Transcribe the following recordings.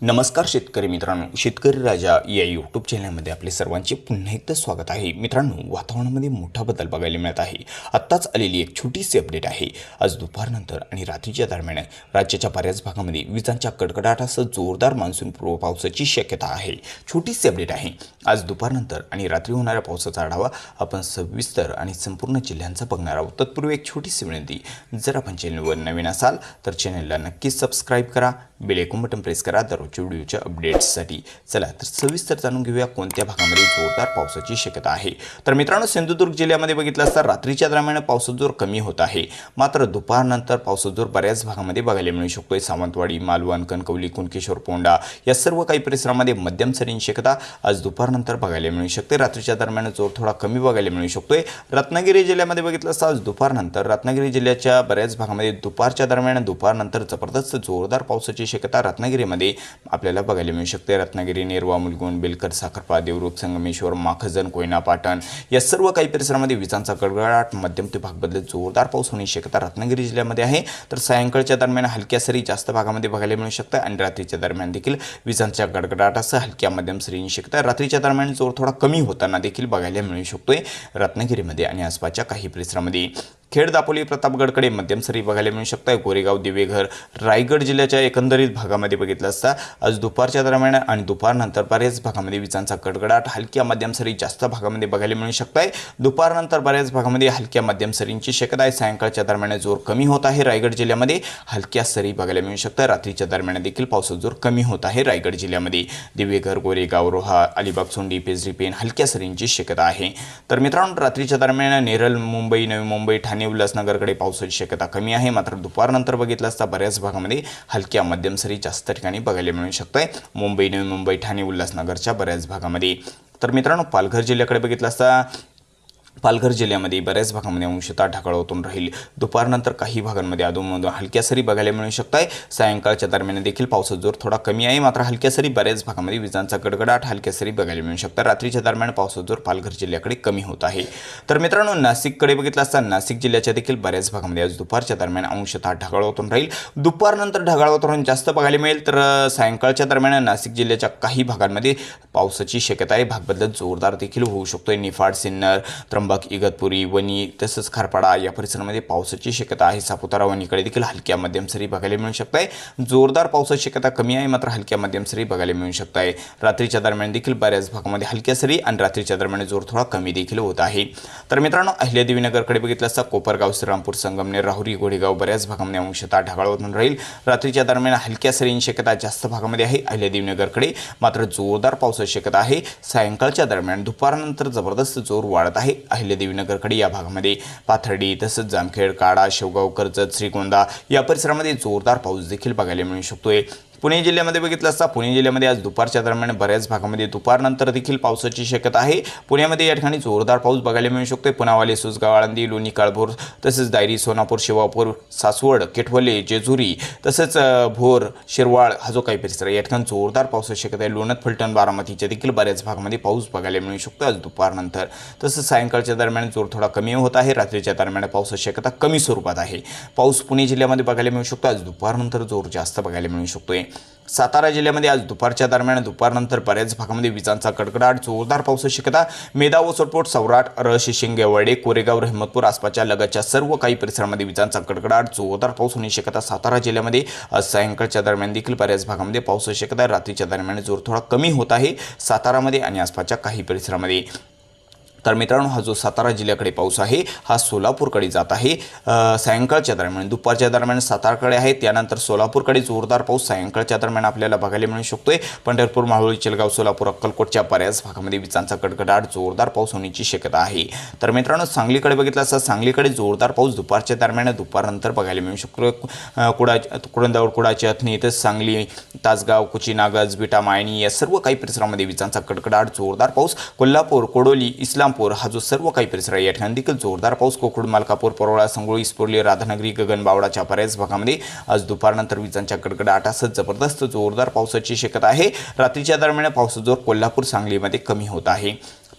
नमस्कार शेतकरी मित्रांनो. शेतकरी राजा या यूट्यूब चॅनलमध्ये आपले सर्वांचे पुन्हा एकदा स्वागत आहे. मित्रांनो वातावरणामध्ये मोठा बदल बघायला मिळत आहे. आत्ताच आलेली एक छोटीशी अपडेट आहे. आज दुपारनंतर आणि रात्रीच्या दरम्यान राज्याच्या बऱ्याच भागामध्ये विजांच्या कडकडाटासह जोरदार मान्सून पूर्व पावसाची शक्यता आहे. छोटीशी अपडेट आहे. आज दुपारनंतर आणि रात्री होणाऱ्या पावसाचा आढावा आपण सविस्तर आणि संपूर्ण जिल्ह्यांचा बघणार आहोत. तत्पूर्वी एक छोटीशी विनंती. जर आपण चॅनलवर नवीन असाल तर चॅनलला नक्कीच सबस्क्राईब करा. बेल बटन प्रेस करा. दररोजच्या व्हिडिओच्या अपडेट्ससाठी चला तर सविस्तर जाणून घेऊया कोणत्या भागामध्ये जोरदार पावसाची शक्यता आहे. तर मित्रांनो सिंधुदुर्ग जिल्ह्यामध्ये बघितलं असता रात्रीच्या दरम्यान पावसाचा जोर कमी होत आहे. मात्र दुपारनंतर पावसाचा जोर बऱ्याच भागामध्ये बघायला मिळू शकतोय. सावंतवाडी मालवण कणकवली कुणकेश्वर पोंडा या सर्व काही परिसरामध्ये मध्यम सरींची शक्यता आज दुपारनंतर बघायला मिळू शकते. रात्रीच्या दरम्यान जोर थोडा कमी बघायला मिळू शकतोय. रत्नागिरी जिल्ह्यामध्ये बघितलं असता आज दुपारनंतर रत्नागिरी जिल्ह्याच्या बऱ्याच भागामध्ये दुपारच्या दरम्यान दुपारनंतर जबरदस्त जोरदार पावसाची शक्यता रत्नागिरीमध्ये आपल्याला बघायला मिळू शकते. रत्नागिरी नेरवा मुलगुण बेलकर साखरपा देवरूख संगमेश्वर माखजन कोयना पाटण या सर्व काही परिसरामध्ये विजांचा गडगडाट मध्यम ते भाग बदलत जोरदार पाऊस होण्याची शक्यता रत्नागिरी जिल्ह्यामध्ये आहे. तर सायंकाळच्या दरम्यान हलक्या सरी जास्त भागामध्ये बघायला मिळू शकतात आणि रात्रीच्या दरम्यान देखील विजांच्या गडगडाटासह हलक्या मध्यम सरींची शक्यता रात्रीच्या दरम्यान जोर थोडा कमी होताना देखील बघायला मिळू शकतोय रत्नागिरीमध्ये आणि आसपासच्या काही परिसरामध्ये. खेड दापोली प्रतापगडकडे मध्यम सरी बघायला मिळू शकतात गोरेगाव दिवेघर रायगड जिल्ह्याच्या एकंदरीत भागामध्ये बघितलं असता आज दुपारच्या दरम्यान आणि दुपारनंतर बऱ्याच भागामध्ये विजांचा कडकडाट हलक्या मध्यम सरी जास्त भागामध्ये बघायला मिळू शकताय. दुपारनंतर बऱ्याच भागामध्ये हलक्या मध्यम सरींची शक्यता आहे. सायंकाळच्या दरम्यान जोर कमी होत आहे रायगड जिल्ह्यामध्ये. हलक्या सरी बघायला मिळू शकतात रात्रीच्या दरम्यान देखील पावसाचा जोर कमी होत आहे रायगड जिल्ह्यामध्ये. दिवेघर गोरेगाव रोहा अलिबाग सोंडी पेजरी पेन हलक्या सरींची शक्यता आहे. तर मित्रांनो रात्रीच्या दरम्यान नेरल मुंबई नवी मुंबई ठाणे ठाणे उल्हासनगरकडे पावसाची शक्यता कमी आहे. मात्र दुपारनंतर बघितलं असता बऱ्याच भागामध्ये हलक्या मध्यम सरी जास्त ठिकाणी बघायला मिळू शकतंय. मुंबई नवी मुंबई ठाणे उल्हासनगरच्या बऱ्याच भागामध्ये. तर मित्रांनो पालघर जिल्ह्याकडे बघितलं असता पालघर जिल्ह्यामध्ये बऱ्याच भागामध्ये अंशतः ढगाळ होतून राहील. दुपारनंतर काही भागांमध्ये अधूनमधून हलक्या सरी बघायला मिळू शकताय. सायंकाळच्या दरम्यान देखील पावसाचा जोर थोडा कमी आहे. मात्र हलक्या सरी बऱ्याच भागामध्ये विजांचा गडगडाट हलक्या सरी बघायला मिळू शकतात. रात्रीच्या दरम्यान पावसाचा जोर पालघर जिल्ह्याकडे कमी होत आहे. तर मित्रांनो नाशिककडे बघितलं असता नाशिक जिल्ह्याच्या देखील बऱ्याच भागामध्ये आज दुपारच्या दरम्यान अंशतः ढगाळ होतून राहील. दुपारनंतर ढगाळ वातावरण जास्त बघायला मिळेल. तर सायंकाळच्या दरम्यान नाशिक जिल्ह्याच्या काही भागांमध्ये पावसाची शक्यता आहे. भाग जोरदार देखील होऊ शकतोय. निफाड सिन्नर त्र्यंबक इगतपुरी वणी तसंच खारपाडा या परिसरामध्ये पावसाची शक्यता आहे. सापुतारा वणीकडे देखील हलक्या मध्यम सरी बघायला मिळू शकत आहे जोरदार पावसाची शक्यता कमी आहे मात्र हलक्या मध्यम सरी बघायला मिळू शकत आहे रात्रीच्या दरम्यान देखील बऱ्याच भागामध्ये हलक्या सरी आणि रात्रीच्या दरम्यान जोर थोडा कमी देखील होत आहे. तर मित्रांनो अहिल्यादेवीनगरकडे बघितलं असता कोपरगाव श्रीरामपूर संगमनेर राहुरी गोडेगाव बऱ्याच भागामध्ये अंशता ढगाळ होऊन राहील. रात्रीच्या दरम्यान हलक्या सरींची शक्यता जास्त भागामध्ये आहे अहिल्यादेवीनगरकडे मात्र जोरदार पावसाची शक्यता आहे. सायंकाळच्या दरम्यान दुपारनंतर जबरदस्त जोर वाढत आहे. अहिल्यादेवीनगरकडे या भागामध्ये पाथर्डी तसंच जामखेड काडा शेवगाव कर्जत श्रीगोंदा या परिसरामध्ये जोरदार पाऊस देखील बघायला मिळू शकतोय. पुणे जिल्ह्यामध्ये बघितलं असता पुणे जिल्ह्यामध्ये आज दुपारच्या दरम्यान बऱ्याच भागामध्ये दुपारनंतर देखील पावसाची शक्यता आहे. पुण्यामध्ये या ठिकाणी जोरदार पाऊस बघायला मिळू शकतो पुनावाले सुसगाव आळंदी लोणी काळभोर तसेच दायरी सोनापूर शिवापूर सासवड केठवले जेजुरी तसंच भोर शिरवाळ हा जो काही परिसर आहे या ठिकाणी जोरदार पावसाची शक्यता आहे. लोणत फलटण बारामतीच्या देखील बऱ्याच भागामध्ये पाऊस बघायला मिळू शकतो आज दुपारनंतर. तसंच सायंकाळच्या दरम्यान जोर थोडा कमी होत आहे. रात्रीच्या दरम्यान पावसाची शक्यता कमी स्वरूपात आहे. पाऊस पुणे जिल्ह्यामध्ये बघायला मिळू शकतो आज दुपारनंतर जोर जास्त बघायला मिळू शकतोय. सातारा जिल्ह्यामध्ये आज दुपारच्या दरम्यान दुपारनंतर बऱ्याच भागामध्ये विजांचा कडकडाट जोरदार पावसाची शक्यता. मेदाव सोटपोट सौराट रश शिंगेवाडे कोरेगाव रहमतपूर आसपासच्या लगतच्या सर्व काही परिसरामध्ये विजांचा कडकडाट जोरदार पाऊस होण्याची शक्यता सातारा जिल्ह्यामध्ये आज सायंकाळच्या दरम्यान देखील बऱ्याच भागामध्ये पावसाची शक्यता रात्रीच्या दरम्यान जोर थोडा कमी होत आहे सातारामध्ये आणि आसपासच्या काही परिसरामध्ये. तर मित्रांनो हा जो सातारा जिल्ह्याकडे पाऊस आहे हा सोलापूरकडे जात आहे. सायंकाळच्या दरम्यान दुपारच्या दरम्यान साताराकडे आहे त्यानंतर सोलापूरकडे जोरदार पाऊस सायंकाळच्या दरम्यान आपल्याला बघायला मिळू शकतोय. पंढरपूर माहुळी चिलगाव सोलापूर अक्कलकोटच्या बऱ्याच भागामध्ये विजांचा कडकडाट जोरदार पाऊस होण्याची शक्यता आहे. तर मित्रांनो सांगलीकडे बघितलं असता सांगलीकडे जोरदार पाऊस दुपारच्या दरम्यान दुपारनंतर बघायला मिळू शकतो कुडा कुडंदावड कुडाची अथनी इथं सांगली तासगाव कुची नागज बिटा मायणी या सर्व काही परिसरामध्ये विजांचा कडकडाट जोरदार पाऊस. कोल्हापूर कोडोली इस्लाम इस्लामपूर हा जो सर्व काही परिसर आहे या ठिकाणी देखील जोरदार पाऊस कोकण मालकापूर परोळा संगोळी इस्पोर्ली राधानगरी गगनबावडाच्या बऱ्याच भागामध्ये आज दुपारनंतर विजांच्या कडकडाटासह जबरदस्त जोरदार पावसाची शक्यता आहे. रात्रीच्या दरम्यान पावसाचा जोर कोल्हापूर सांगलीमध्ये कमी होत आहे.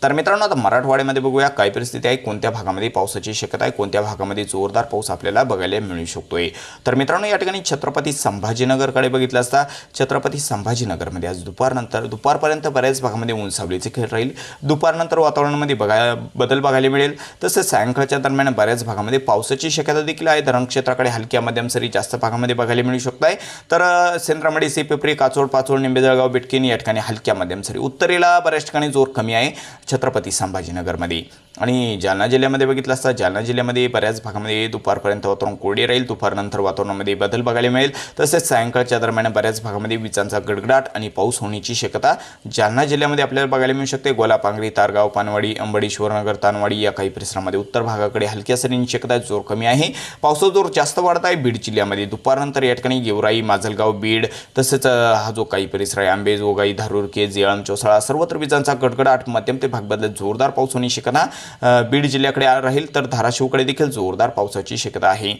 तर मित्रांनो आता मराठवाड्यामध्ये बघूया काय परिस्थिती आहे कोणत्या भागामध्ये पावसाची शक्यता आहे कोणत्या भागामध्ये जोरदार पाऊस आपल्याला बघायला मिळू शकतोय. तर मित्रांनो या ठिकाणी छत्रपती संभाजीनगरकडे बघितलं असता छत्रपती संभाजीनगरमध्ये आज दुपारनंतर दुपारपर्यंत बऱ्याच भागामध्ये ऊन खेळ राहील. दुपारनंतर वातावरणामध्ये बघायला बदल बघायला मिळेल. तसंच सायंकाळच्या दरम्यान बऱ्याच भागामध्ये पावसाची शक्यता देखील आहे. धरण क्षेत्राकडे हलक्या मध्यम सरी जास्त भागामध्ये बघायला मिळू शकत आहे तर अ, सेंद्रामडी पिपरी काचोड पाचोड निंबेजळगाव बिटकीन या ठिकाणी हलक्या मध्यम सरी. उत्तरेला बऱ्याच ठिकाणी जोर कमी आहे. छत्रपती संभाजीनगरमध्ये. आणि जालना जिल्ह्यामध्ये बघितलं असता जालना जिल्ह्यामध्ये बऱ्याच भागामध्ये दुपारपर्यंत वातावरण कोरडे राहील दुपारनंतर वातावरणामध्ये बदल बघायला मिळेल. तसेच सायंकाळच्या दरम्यान बऱ्याच भागामध्ये विजांचा गडगडाट आणि पाऊस होण्याची शक्यता जालना जिल्ह्यामध्ये आपल्याला बघायला मिळू शकते. गोलापांगरी तारगाव पानवाडी अंबडी शिवनगर तानवाडी या काही परिसरामध्ये उत्तर भागाकडे हलक्या सरींची शक्यता जोर कमी आहे. पावसाचा जोर जास्त वाढत आहे. बीड जिल्ह्यामध्ये दुपारनंतर या ठिकाणी गेवराई माजलगाव बीड तसेच हा जो काही परिसर आहे आंबेजोगाई धारूर के जेळम चोसाळा सर्वत्र विजांचा गडगडाट मध्यम ते भाग बदलत जोरदार पाऊस होण्याची शक्यता बीड जिल्ह्याकडे राहील तर धाराशिवकडे देखील जोरदार पावसाची शक्यता आहे.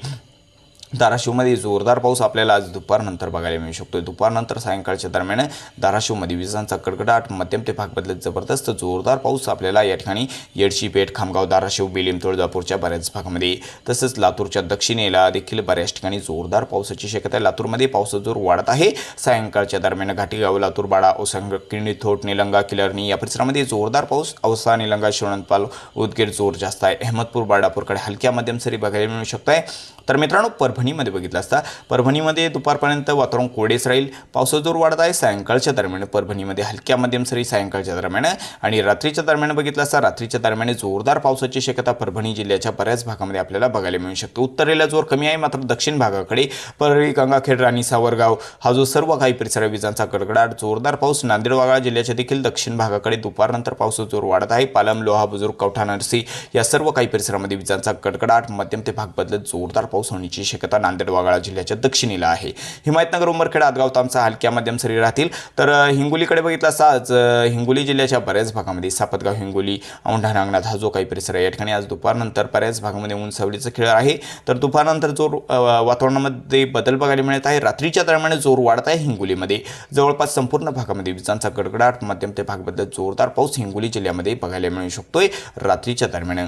धाराशिवमध्ये जोरदार पाऊस आपल्याला आज दुपारनंतर बघायला मिळू शकतो दुपारनंतर सायंकाळच्या दरम्यान धाराशिवमध्ये विजांचा कडकडाट मध्यम ते भाग बदलत जबरदस्त जोरदार पाऊस आपल्याला या ठिकाणी येडशी पेठ खामगाव धाराशिव बेलीम तुळजापूरच्या बऱ्याच भागामध्ये. तसंच लातूरच्या दक्षिणेला देखील बऱ्याच ठिकाणी जोरदार पावसाची शक्यता आहे. लातूरमध्ये पावसाचा जोर वाढत आहे. सायंकाळच्या दरम्यान घाटीगाव लातूर बाळा ओसंग किणी थोट निलंगा किलरणी या परिसरामध्ये जोरदार पाऊस औसा निलंगा शिवणंतपाल उदगीर जोर जास्त आहे. अहमदपूर बाळापूरकडे हलक्या मध्यम सरी बघायला मिळू शकत आहे तर मित्रांनो परभणीमध्ये बघितलं असता. परभणीमध्ये दुपारपर्यंत वातावरण कोरडेच राहील. पावसाचा जोर वाढत आहे. सायंकाळच्या दरम्यान परभणीमध्ये हलक्या मध्यम सरी सायंकाळच्या दरम्यान आणि रात्रीच्या दरम्यान बघितलं असता रात्रीच्या दरम्यान जोरदार पावसाची शक्यता परभणी जिल्ह्याच्या बऱ्याच भागामध्ये आपल्याला बघायला मिळू शकते. उत्तरेला जोर कमी आहे. मात्र दक्षिण भागाकडे परळी गंगाखेड राणी सावरगाव हा जो सर्व काही परिसर आहे, विजांचा गडगडाट जोरदार पाऊस नांदेड वाघा जिल्ह्याच्या देखील दक्षिण भागाकडे दुपारनंतर पावसाचा जोर वाढत आहे. पालम लोहा बुजुर्ग कवठा नरसी या सर्व काही परिसरामध्ये विजांचा गडगडाट मध्यम ते भाग बदलत जोरदार पाऊस होण्याची शक्यता नांदेड वाघाळा जिल्ह्याच्या दक्षिणेला आहे. हिमायतनगर उमरखेड आदगाव तामचा हलक्या मध्यम सरी राहतील. तर हिंगोलीकडे बघितलं असता आज हिंगोली जिल्ह्याच्या बऱ्याच भागामध्ये सापतगाव हिंगोली औंढा नागनाथ हा जो काही परिसर आहे या ठिकाणी आज दुपारनंतर बऱ्याच भागामध्ये ऊन सावलीचा खेळ आहे. तर दुपारनंतर जोर वातावरणामध्ये बदल बघायला मिळत आहे. रात्रीच्या दरम्यान जोर वाढत आहे हिंगोलीमध्ये. जवळपास संपूर्ण भागामध्ये विजांचा गडगडाट मध्यम ते भागबद्दल जोरदार पाऊस हिंगोली जिल्ह्यामध्ये बघायला मिळू शकतोय रात्रीच्या दरम्यान.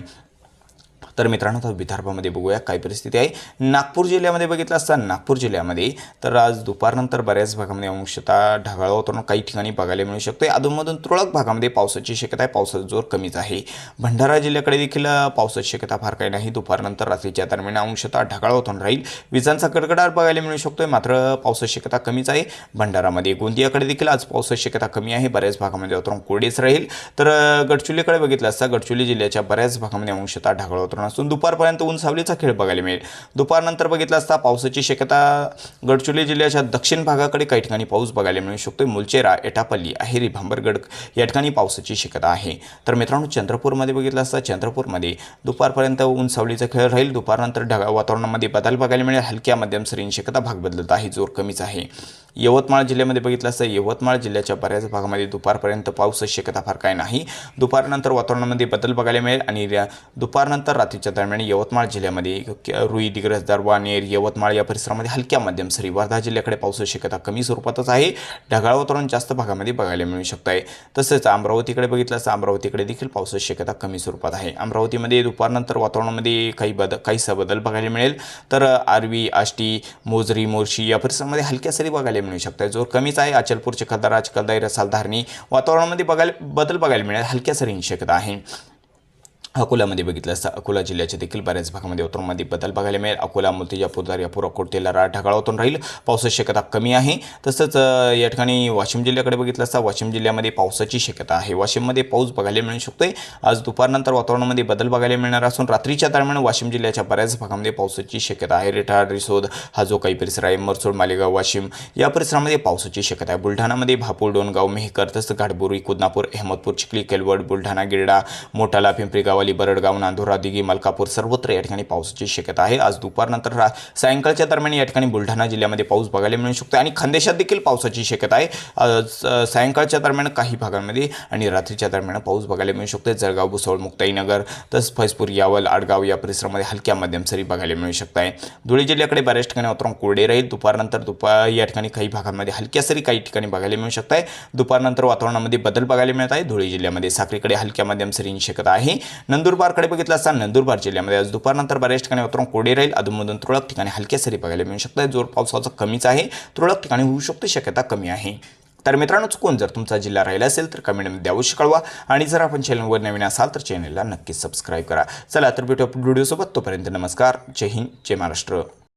तर मित्रांनो आता विदर्भामध्ये बघूया काय परिस्थिती आहे. नागपूर जिल्ह्यामध्ये बघितलं असता नागपूर जिल्ह्यामध्ये तर आज दुपारनंतर बऱ्याच भागामध्ये अंशतः ढगाळ वातावरण काही ठिकाणी बघायला मिळू शकते अधूनमधून तुरळक भागामध्ये पावसाची शक्यता आहे पावसाचा जोर कमीच आहे. भंडारा जिल्ह्याकडे देखील पावसाची शक्यता फार काही नाही. दुपारनंतर रात्रीच्या दरम्यान अंशतः ढगाळ वातावरण राहील. विजांचा कडकडाट बघायला मिळू शकतोय मात्र पावसाची शक्यता कमीच आहे. भंडारामध्ये गोंदियाकडे देखील आज पावसाची शक्यता कमी आहे. बऱ्याच भागामध्ये वातावरण कोरडेच राहील. तर गडचुलीकडे गडचिरोलीकडे बघितलं असता गडचिरोली जिल्ह्याच्या बऱ्याच भागामध्ये अंशतः ढगाळ वातावरण असून दुपारपर्यंत ऊन सावलीचा खेळ बघायला मिळेल. दुपारनंतर बघितलं असता पावसाची शक्यता गडचिरोली जिल्ह्याच्या दक्षिण भागाकडे काही ठिकाणी पाऊस बघायला मिळू शकतो मुलचेरा एटापल्ली अहेरी भांबरगड या ठिकाणी पावसाची शक्यता आहे. तर मित्रांनो चंद्रपूरमध्ये बघितलं असता चंद्रपूरमध्ये दुपारपर्यंत ऊन सावलीचा खेळ राहील. दुपारनंतर ढगा वातावरणामध्ये बदल बघायला मिळेल. हलक्या मध्यम सरीन शक्यता भाग बदलत आहे. जोर कमीच आहे. यवतमाळ जिल्ह्यामध्ये बघितलं असतं यवतमाळ जिल्ह्याच्या बऱ्याच भागामध्ये दुपारपर्यंत पावसाची शक्यता फार काही नाही. दुपारनंतर वातावरणामध्ये बदल बघायला मिळेल आणि दुपारनंतर रात्रीच्या दरम्यान यवतमाळ जिल्ह्यामध्ये रुई दिग्रस दरवा नेर यवतमाळ या परिसरामध्ये हलक्या मध्यम सरी वर्धा जिल्ह्याकडे पावसाची शक्यता कमी स्वरूपातच आहे. ढगाळ वातावरण जास्त भागामध्ये बघायला मिळू शकतं आहे तसेच अमरावतीकडे बघितलं तर अमरावतीकडे देखील पावसाची शक्यता कमी स्वरूपात आहे. अमरावतीमध्ये दुपारनंतर वातावरणामध्ये काही बद काहीसा बदल बघायला मिळेल. तर आरवी आष्टी मोजरी मोर्शी या परिसरामध्ये हलक्या सरी बघायला मिळू शकतात जोर कमीच आहे. अचलपूर चिखलदरा चिखलदाई रसाल धारणी वातावरणामध्ये बघायला बदल बघायला मिळेल. हलक्या सरींची शक्यता आहे. अकोलामध्ये बघितलं असता अकोला जिल्ह्याच्या देखील बऱ्याच भागामध्ये वातावरणामध्ये बदल बघायला मिळेल. अकोला मूर्तिजापूर दर्यापूर अकोट तेलारा ढगाळ राहील. पावसाची शक्यता कमी आहे. तसंच या ठिकाणी वाशिम जिल्ह्याकडे बघितलं असता वाशिम जिल्ह्यामध्ये पावसाची शक्यता आहे. वाशिममध्ये पाऊस बघायला मिळू शकतोय. आज दुपारनंतर वातावरणामध्ये बदल बघायला मिळणार असून रात्रीच्या दरम्यान वाशिम जिल्ह्याच्या बऱ्याच भागामध्ये पावसाची शक्यता आहे. रेठाड रिसोद हा जो काही परिसर आहे मरसोड मालेगाव वाशिम या परिसरामध्ये पावसाची शक्यता आहे. बुलढाणामध्ये भापूर डोनगाव मेहकर तसंच घाटबोरी कुदनापूर अहमदपूर चिखली केलवड बुलढाणा गिरडा मोठाला पिंपरीगाव गावात बरडगाव नांदुरा दिघी मलकापूर सर्वत्र या ठिकाणी पावसाची शक्यता आहे. आज दुपारनंतर रा सायंकाळच्या दरम्यान या ठिकाणी बुलढाणा जिल्ह्यामध्ये पाऊस बघायला मिळू शकतो आणि खानदेशात देखील पावसाची शक्यता आहे. सायंकाळच्या दरम्यान काही भागांमध्ये आणि रात्रीच्या दरम्यान पाऊस बघायला मिळू शकतो. जळगाव भुसवळ मुक्ताईनगर तसंच फैजपूर यावल आडगाव या परिसरामध्ये हलक्या मध्यम सरी बघायला मिळू शकत आहे धुळे जिल्ह्याकडे बऱ्याच ठिकाणी वातावरण कोरडे राहील. दुपारनंतर दुपार या ठिकाणी काही भागांमध्ये हलक्या सरी काही ठिकाणी बघायला मिळू शकत आहे दुपारनंतर वातावरणामध्ये बदल बघायला मिळत आहे. धुळे जिल्ह्यामध्ये साखरेकडे हलक्या मध्यम सरींची शक्यता आहे. नंदुरबारकडे बघितलं असता नंदुरबार जिल्ह्यामध्ये आज दुपारनंतर बऱ्याच ठिकाणी वातावरण कोरडे राहील. अधूनमधून तुरळक ठिकाणी हलक्या सरी बघायला मिळू शकतात. जोर पावसाचा कमीच आहे. तुरळक ठिकाणी होऊ शकते. शक्यता कमी आहे. तर मित्रांनो चुकून जर तुमचा जिल्हा राहिला असेल तर कमेंटमध्ये अवश्य कळवा. आणि जर आपण चॅनलवर नवीन असाल तर चॅनलला नक्कीच सबस्क्राईब करा. चला तर भेटू व्हिडिओसोबत तोपर्यंत नमस्कार. जय हिंद. जय महाराष्ट्र.